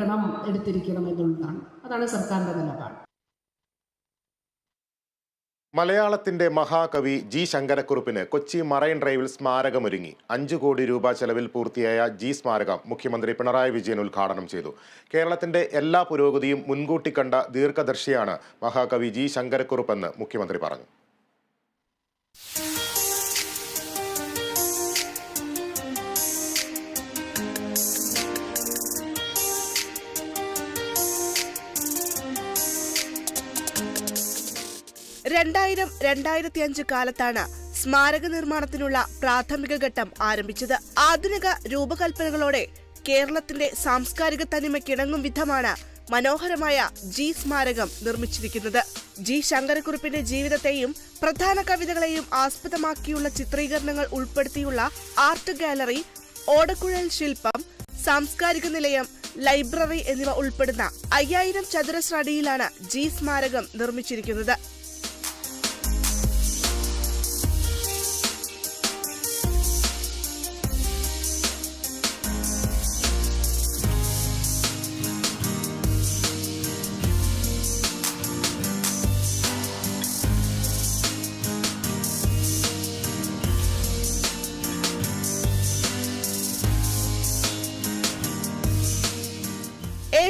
പണം എടുത്തിരിക്കണം എന്നുള്ളതാണ്. അതാണ് സർക്കാരിന്റെ നിലപാട്. മലയാളത്തിന്റെ മഹാകവി ജി ശങ്കരക്കുറുപ്പിന് കൊച്ചി മറൈൻ ഡ്രൈവിൽ സ്മാരകമൊരുങ്ങി. അഞ്ചു കോടി രൂപ ചെലവിൽ പൂർത്തിയായ ജി സ്മാരകം മുഖ്യമന്ത്രി പിണറായി വിജയൻ ഉദ്ഘാടനം ചെയ്തു. കേരളത്തിന്റെ എല്ലാ പുരോഗതിയും മുൻകൂട്ടി കണ്ട ദീർഘദർശിയാണ് മഹാകവി ജി ശങ്കരക്കുറുപ്പെന്ന് മുഖ്യമന്ത്രി പറഞ്ഞു. രണ്ടായിരം രണ്ടായിരത്തി അഞ്ച് കാലത്താണ് സ്മാരക നിർമ്മാണത്തിനുള്ള പ്രാഥമിക ഘട്ടം ആരംഭിച്ചത്. ആധുനിക രൂപകൽപ്പനകളോടെ കേരളത്തിന്റെ സാംസ്കാരിക തനിമയ്ക്കിണങ്ങും വിധമാണ് മനോഹരമായ ജി സ്മാരകം നിർമ്മിച്ചിരിക്കുന്നത്. ജി ശങ്കരക്കുറുപ്പിന്റെ ജീവിതത്തെയും പ്രധാന കവിതകളെയും ആസ്പദമാക്കിയുള്ള ചിത്രീകരണങ്ങൾ ഉൾപ്പെടുത്തിയുള്ള ആർട്ട് ഗാലറി ഓടക്കുഴൽ ശില്പം സാംസ്കാരിക നിലയം ലൈബ്രറി എന്നിവ ഉൾപ്പെടുന്ന അയ്യായിരം ചതുരശ്ര അടിയിലാണ് ജി സ്മാരകം നിർമ്മിച്ചിരിക്കുന്നത്.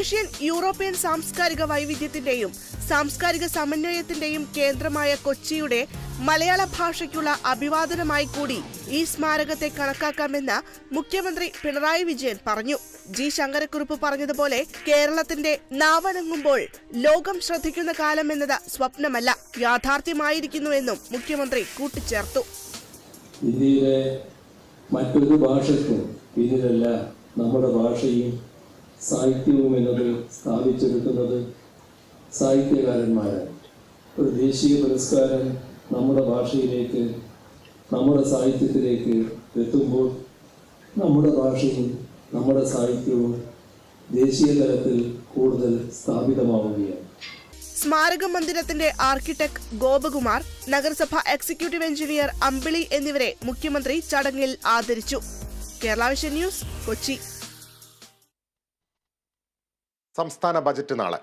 ഏഷ്യൻ യൂറോപ്യൻ സാംസ്കാരിക വൈവിധ്യത്തിന്റെയും സാംസ്കാരിക സമന്വയത്തിന്റെയും കേന്ദ്രമായ കൊച്ചിയുടെ മലയാള ഭാഷയ്ക്കുള്ള അഭിവാദനമായി കൂടി ഈ സ്മാരകത്തെ കണക്കാക്കാമെന്ന് മുഖ്യമന്ത്രി പിണറായി വിജയൻ പറഞ്ഞു. ജി ശങ്കരക്കുറുപ്പ് പറഞ്ഞതുപോലെ കേരളത്തിന്റെ നാവനങ്ങുമ്പോൾ ലോകം ശ്രദ്ധിക്കുന്ന കാലം എന്നത് സ്വപ്നമല്ല യാഥാർത്ഥ്യമായിരിക്കുന്നുവെന്നും മുഖ്യമന്ത്രി കൂട്ടിച്ചേർത്തു. ഇന്ത്യയിലെ മറ്റൊരു ഭാഷയ്ക്കും ഇതിലല്ല നമ്മുടെ ഭാഷയും സാഹിത്യവും എന്നത് സ്ഥാപിച്ചെടുക്കുന്നത് സാഹിത്യകാരന്മാരാണ്. ഒരു ദേശീയ പുരസ്കാരം നമ്മുടെ ഭാഷയിലേക്ക് നമ്മുടെ സാഹിത്യത്തിലേക്ക് എത്തുമ്പോൾ നമ്മുടെ ഭാഷയും നമ്മുടെ സാഹിത്യവും ദേശീയ തലത്തിൽ കൂടുതൽ സ്ഥാപിതമാവുകയാണ്. സ്മാരക മന്ദിരത്തിന്റെ ആർക്കിടെക്ട് ഗോപകുമാർ നഗരസഭ എക്സിക്യൂട്ടീവ് എഞ്ചിനീയർ അമ്പിളി എന്നിവരെ മുഖ്യമന്ത്രി ചടങ്ങിൽ ആദരിച്ചു. Kerala vision news Kochi. സംസ്ഥാന ബജറ്റ് നാളെ.